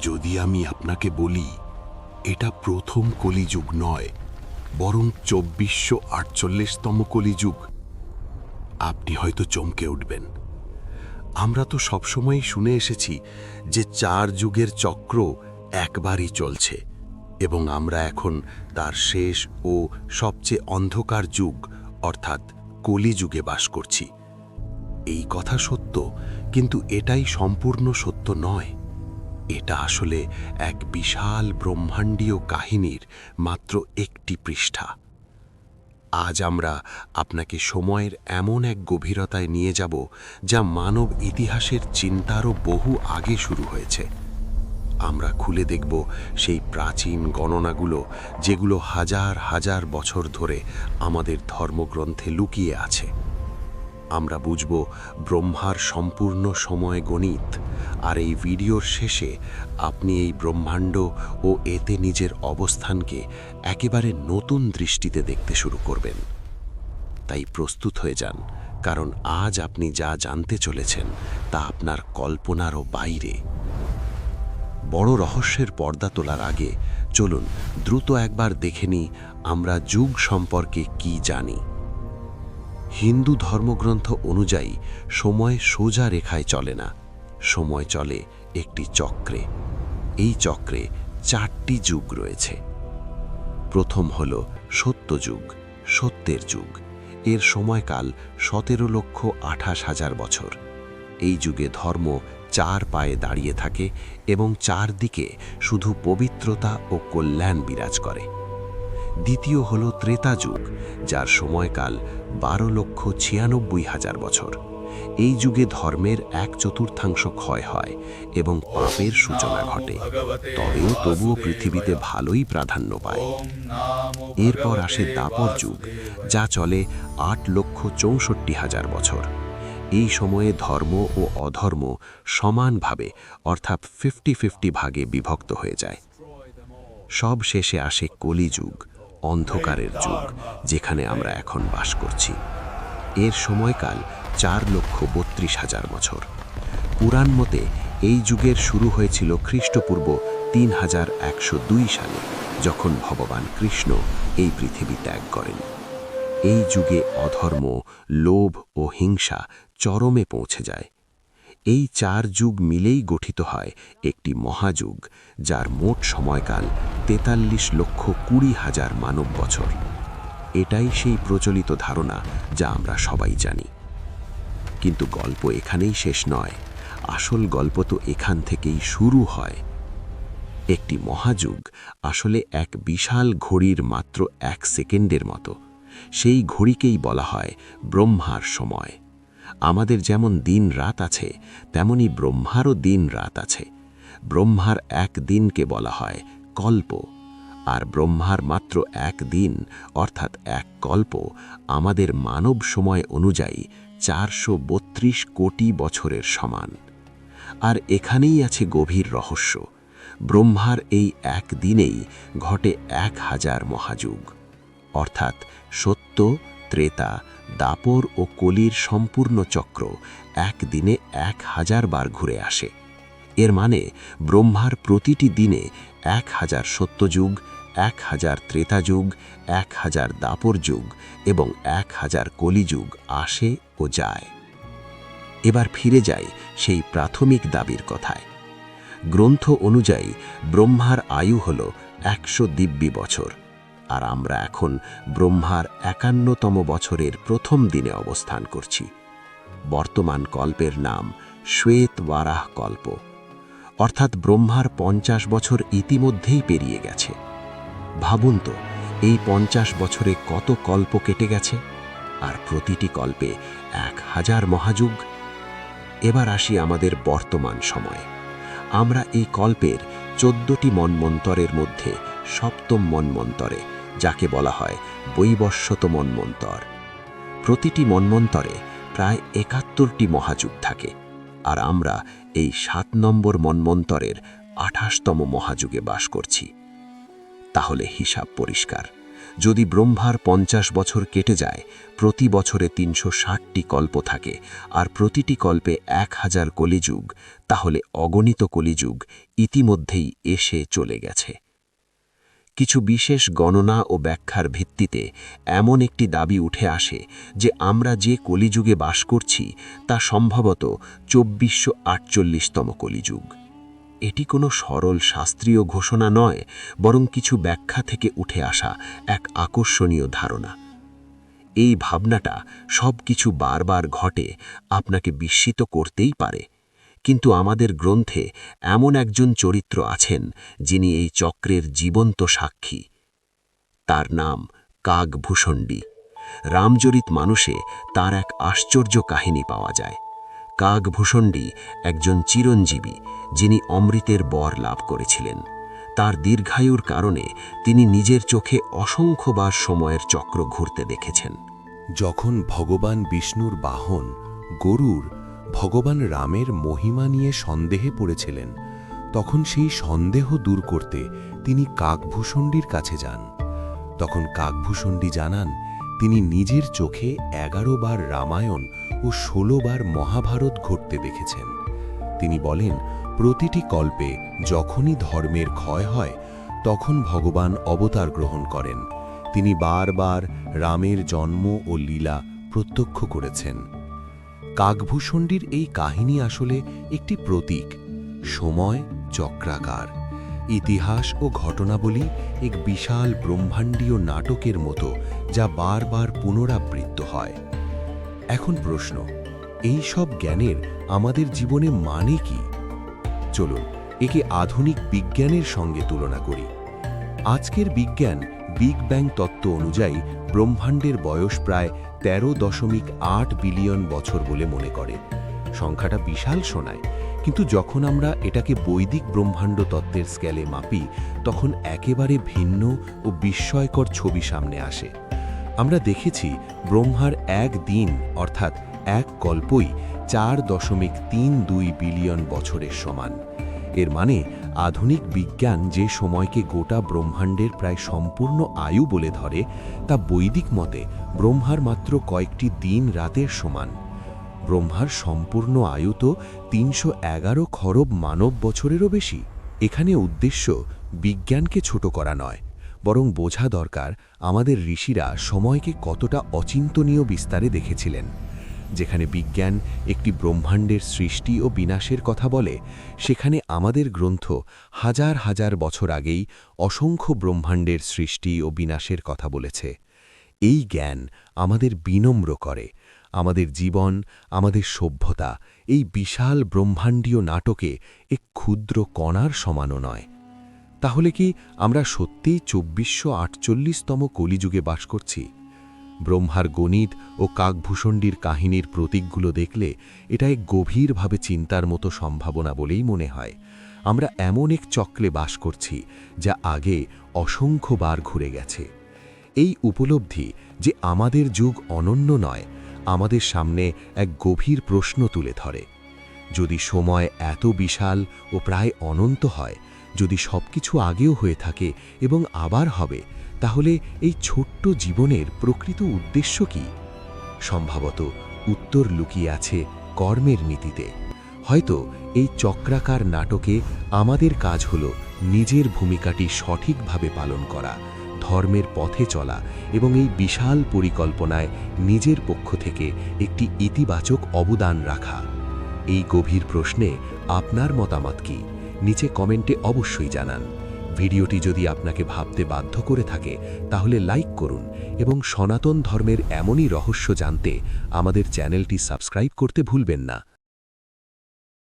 যদি আমি আপনাকে বলি, এটা প্রথম কলিযুগ নয়, বরং চব্বিশশো আটচল্লিশতম কলিযুগ। আপনি হয়তো চমকে উঠবেন। আমরা তো সবসময়ই শুনে এসেছি যে চার যুগের চক্র একবারই চলছে, এবং আমরা এখন তার শেষ ও সবচেয়ে অন্ধকার যুগ, অর্থাৎ কলিযুগে বাস করছি। এই কথা সত্য, কিন্তু এটাই সম্পূর্ণ সত্য নয়। এটা আসলে এক বিশাল ব্রহ্মাণ্ডীয় কাহিনীর মাত্র একটি পৃষ্ঠা। আজ আমরা আপনাকে সময়ের এমন এক গভীরতায় নিয়ে যাব যা মানব ইতিহাসের চিন্তারও বহু আগে শুরু হয়েছে। আমরা খুলে দেখব সেই প্রাচীন গণনাগুলো যেগুলো হাজার হাজার বছর ধরে আমাদের ধর্মগ্রন্থে লুকিয়ে আছে। আমরা বুঝব ব্রহ্মার সম্পূর্ণ সময় গণিত। আর এই ভিডিওর শেষে আপনি এই ব্রহ্মাণ্ড ও এতে নিজের অবস্থানকে একেবারে নতুন দৃষ্টিতে দেখতে শুরু করবেন। তাই প্রস্তুত হয়ে যান, কারণ আজ আপনি যা জানতে চলেছেন তা আপনার কল্পনারও বাইরে। বড় রহস্যের পর্দা তোলার আগে চলুন দ্রুত একবার দেখে নিই আমরা যুগ সম্পর্কে কি জানি। হিন্দু ধর্মগ্রন্থ অনুযায়ী সময় সোজা রেখায় চলে না। সময় চলে একটি চক্রে। এই চক্রে চারটি যুগ রয়েছে। প্রথম হল সত্যযুগ, সত্যের যুগ। এর সময়কাল সতেরো লক্ষ আঠাশ হাজার বছর। এই যুগে ধর্ম চার পায়ে দাঁড়িয়ে থাকে এবং চারদিকে শুধু পবিত্রতা ও কল্যাণ বিরাজ করে। দ্বিতীয় হল ত্রেতা যুগ, যার সময়কাল বারো লক্ষ ছিয়ানব্বই হাজার বছর। এই যুগে ধর্মের এক চতুর্থাংশ ক্ষয় হয় এবং পাপের সূচনা ঘটে। তবেও তবুও পৃথিবীতে ভালোই প্রাধান্য পায়। এরপর আসে দাপর যুগ, যা চলে আট লক্ষ চৌষট্টি হাজার বছর। এই সময়ে ধর্ম ও অধর্ম সমানভাবে, অর্থাৎ ফিফটি ফিফটি ভাগে বিভক্ত হয়ে যায়। সব শেষে আসে কলিযুগ অন্ধকারের যুগ, যেখানে আমরা এখন বাস করছি। এর সময়কাল চার লক্ষ বত্রিশ হাজার বছর। পুরাণ মতে এই যুগের শুরু হয়েছিল খ্রিস্টপূর্ব তিন হাজার একশো দুই সালে, যখন ভগবান কৃষ্ণ এই পৃথিবী ত্যাগ করেন। এই যুগে অধর্ম, লোভ ও হিংসা চরমে পৌঁছে যায়। এই চার যুগ মিলেই গঠিত হয় একটি মহাযুগ, যার মোট সময়কাল তেতাল্লিশ লক্ষ কুড়ি হাজার মানব বছর। এটাই সেই প্রচলিত ধারণা যা আমরা সবাই জানি। কিন্তু গল্প এখানেই শেষ নয়। আসল গল্প তো এখান থেকেই শুরু হয়। একটি মহাযুগ আসলে এক বিশাল ঘড়ির মাত্র এক সেকেন্ডের মতো। সেই ঘড়িকেই বলা হয় ব্রহ্মার সময়। আমাদের যেমন দিন রাত আছে, তেমনি ব্রহ্মারও দিন রাত আছে। ব্রহ্মার এক দিনকে বলা হয় কল্প। আর ব্রহ্মার মাত্র এক দিন, অর্থাৎ এক কল্প, আমাদের মানব সময় অনুযায়ী চারশো বত্রিশ কোটি বছরের সমান। আর এখানেই আছে গভীর রহস্য। ব্রহ্মার এই এক দিনেই ঘটে এক হাজার মহাযুগ। অর্থাৎ সত্য, ত্রেতা, দাপর ও কলির সম্পূর্ণ চক্র একদিনে এক হাজার বার ঘুরে আসে। এর মানে ব্রহ্মার প্রতিটি দিনে এক হাজার সত্যযুগ, এক হাজার ত্রেতা যুগ এক হাজার দাপর যুগ এবং এক হাজার কলিযুগ আসে ও যায়। এবার ফিরে যাই সেই প্রাথমিক দাবির কথায়। গ্রন্থ অনুযায়ী ব্রহ্মার আয়ু হল একশো দিব্যি বছর আর আমরা এখন ব্রহ্মার একান্নতম বছরের প্রথম দিনে অবস্থান করছি। বর্তমান কল্পের নাম শ্বেত বারাহ কল্প অর্থাৎ ব্রহ্মার পঞ্চাশ বছর ইতিমধ্যেই পেরিয়ে গেছে। ভাবুন তো, এই পঞ্চাশ বছরে কত কল্প কেটে গেছে, আর প্রতিটি কল্পে এক হাজার মহাযুগ? এবার আসি আমাদের বর্তমান সময়ে। আমরা এই কল্পের চোদ্দটি মন্মন্তরের মধ্যে সপ্তম মন্মন্তরে, যাকে বলা হয় বৈবস্বত মন্মন্তর। প্রতিটি মন্মন্তরে প্রায় একাত্তরটি মহাযুগ থাকে। আর আমরা এই সাত নম্বর মন্মন্তরের আঠাশতম মহাযুগে বাস করছি। তাহলে হিসাব পরিষ্কার। যদি ব্রহ্মার পঞ্চাশ বছর কেটে যায়, প্রতি বছরে তিনশো ষাটটি কল্প থাকে, আর প্রতিটি কল্পে এক হাজার কলিযুগ, তাহলে অগণিত কলিযুগ ইতিমধ্যেই এসে চলে গেছে। কিছু বিশেষ গণনা ও ব্যাখ্যার ভিত্তিতে এমন একটি দাবি উঠে আসে যে আমরা যে কলিযুগে বাস করছি, তা সম্ভবত চব্বিশশো আটচল্লিশতম কলিযুগ। এটি কোনো সরল শাস্ত্রীয় ঘোষণা নয়, বরং কিছু ব্যাখ্যা থেকে উঠে আসা এক আকর্ষণীয় ধারণা। এই ভাবনাটা সব কিছু বারবার ঘটে আপনাকে বিস্মিত করতেই পারে। কিন্তু আমাদের গ্রন্থে এমন একজন চরিত্র আছেন, যিনি এই চক্রের জীবন্ত সাক্ষী। তার নাম কাকভূষণ্ডী। রামচরিত মানুষে তার এক আশ্চর্য কাহিনী পাওয়া যায়। কাকভূষণ্ডী একজন চিরঞ্জীবী, যিনি অমৃতের বর লাভ করেছিলেন। তার দীর্ঘায়ুর কারণে তিনি নিজের চোখে অসংখ্যবার সময়ের চক্র ঘুরতে দেখেছেন। যখন ভগবান বিষ্ণুর বাহন গরুর ভগবান রামের মহিমা নিয়ে সন্দেহে পড়েছিলেন। তখন সেই সন্দেহ দূর করতে তিনি কাকভূষণ্ডীর কাছে যান। তখন কাকভূষণ্ডী জানান, তিনি নিজের চোখে এগারো বার রামায়ণ ও ষোলো বার মহাভারত ঘটতে দেখেছেন। তিনি বলেন, প্রতিটি কল্পে যখনই ধর্মের ক্ষয় হয়, তখন ভগবান অবতার গ্রহণ করেন। তিনি বারবার রামের জন্ম ও লীলা প্রত্যক্ষ করেছেন। কাকভূষণ্ডীর এই কাহিনী আসলে একটি প্রতীক, সময় চক্রাকার। ইতিহাস ও ঘটনাবলী এক বিশাল ব্রহ্মাণ্ডীয় নাটকের মতো যা বারবার পুনরাবৃত্ত হয়। এখন প্রশ্ন, এই সব জ্ঞানের আমাদের জীবনে মানে কি? চলুন, একে আধুনিক বিজ্ঞানের সঙ্গে তুলনা করি। আজকের বিজ্ঞান বিগ ব্যাং তত্ত্ব অনুযায়ী ব্রহ্মাণ্ডের বয়স প্রায় তেরো দশমিক আট বিলিয়ন বছর বলে মনে করে। সংখ্যাটা বিশাল শোনায়। কিন্তু যখন আমরা এটাকে বৈদিক ব্রহ্মাণ্ড তত্ত্বের স্কেলে মাপি, তখন একেবারে ভিন্ন ও বিস্ময়কর ছবি সামনে আসে। আমরা দেখেছি ব্রহ্মার এক দিন, অর্থাৎ এক কল্পই চার দশমিক তিন দুই বিলিয়ন বছরের সমান। এর মানে আধুনিক বিজ্ঞান যে সময়কে গোটা ব্রহ্মাণ্ডের প্রায় সম্পূর্ণ আয়ু বলে ধরে, তা বৈদিক মতে ব্রহ্মার মাত্র কয়েকটি দিন রাতের সমান। ব্রহ্মার সম্পূর্ণ আয়ু তো তিনশো এগারো খরব মানব বছরেরও বেশি। এখানে উদ্দেশ্য বিজ্ঞানকে ছোট করা নয়, বরং বোঝা দরকার আমাদের ঋষিরা সময়কে কতটা অচিন্তনীয় বিস্তারে দেখেছিলেন। যেখানে বিজ্ঞান একটি ব্রহ্মাণ্ডের সৃষ্টি ও বিনাশের কথা বলে, সেখানে আমাদের গ্রন্থ হাজার হাজার বছর আগেই অসংখ্য ব্রহ্মাণ্ডের সৃষ্টি ও বিনাশের কথা বলেছে। এই জ্ঞান আমাদের বিনম্র করে, আমাদের জীবন, আমাদের সভ্যতা, এই বিশাল ব্রহ্মাণ্ডীয় নাটকে এক ক্ষুদ্র কণার সমানও নয়। তাহলে কি আমরা সত্যিই চব্বিশশো আটচল্লিশতম কলিযুগে বাস করছি? ব্রহ্মার গণিত ও কাকভূষণ্ডীর কাহিনীর প্রতীকগুলো দেখলে এটা গভীরভাবে চিন্তার মতো সম্ভাবনা বলেই মনে হয়। আমরা এমন এক চক্রে বাস করছি যা আগে অসংখ্যবার ঘুরে গেছে। এই উপলব্ধি যে আমাদের যুগ অনন্য নয়, আমাদের সামনে এক গভীর প্রশ্ন তুলে ধরে। যদি সময় এত বিশাল ও প্রায় অনন্ত হয়, যদি সবকিছু আগেও হয়ে থাকে এবং আবার হবে তাহলে এই ছোট্ট জীবনের প্রকৃত উদ্দেশ্য কি? সম্ভবত উত্তর লুকিয়ে আছে কর্মের নীতিতে। হয়তো এই চক্রাকার নাটকে আমাদের কাজ হল নিজের ভূমিকাটি সঠিকভাবে পালন করা, ধর্মের পথে চলা এবং এই বিশাল পরিকল্পনায় নিজের পক্ষ থেকে একটি ইতিবাচক অবদান রাখা। এই গভীর প্রশ্নে আপনার মতামত কি? নিচে কমেন্টে অবশ্যই জানান। ভিডিওটি যদি আপনাকে ভাবতে বাধ্য করে থাকে, তাহলে লাইক করুন এবং সনাতন ধর্মের এমনই রহস্য জানতে আমাদের চ্যানেলটি সাবস্ক্রাইব করতে ভুলবেন না।